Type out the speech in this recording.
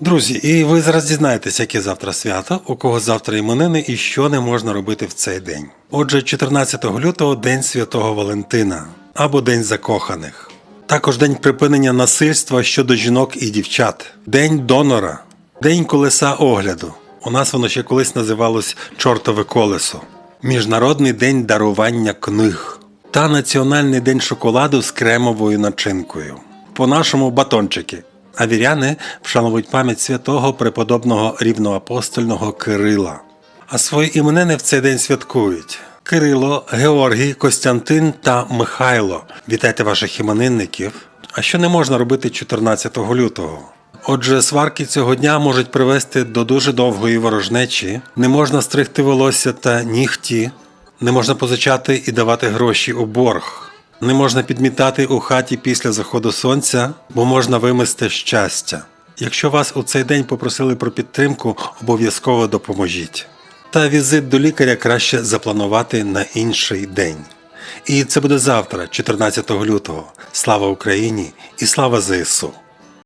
Друзі, і ви зараз дізнаєтесь, яке завтра свято, у кого завтра іменини і що не можна робити в цей день. Отже, 14 лютого День Святого Валентина або День закоханих. Також день припинення насильства щодо жінок і дівчат, День донора, День колеса огляду. У нас воно ще колись називалось Чортове колесо, Міжнародний день дарування книг та Національний день шоколаду з кремовою начинкою. По-нашому батончики. А віряни вшановують пам'ять святого преподобного рівноапостольного Кирила. А свої іменини в цей день святкують Кирило, Георгій, Костянтин та Михайло. Вітайте ваших іменинників. А що не можна робити 14 лютого? Отже, сварки цього дня можуть привести до дуже довгої ворожнечі, не можна стригти волосся та нігті, не можна позичати і давати гроші у борг. Не можна підмітати у хаті після заходу сонця, бо можна вимести щастя. Якщо вас у цей день попросили про підтримку, обов'язково допоможіть. Та візит до лікаря краще запланувати на інший день. І це буде завтра, 14 лютого. Слава Україні і слава ЗСУ!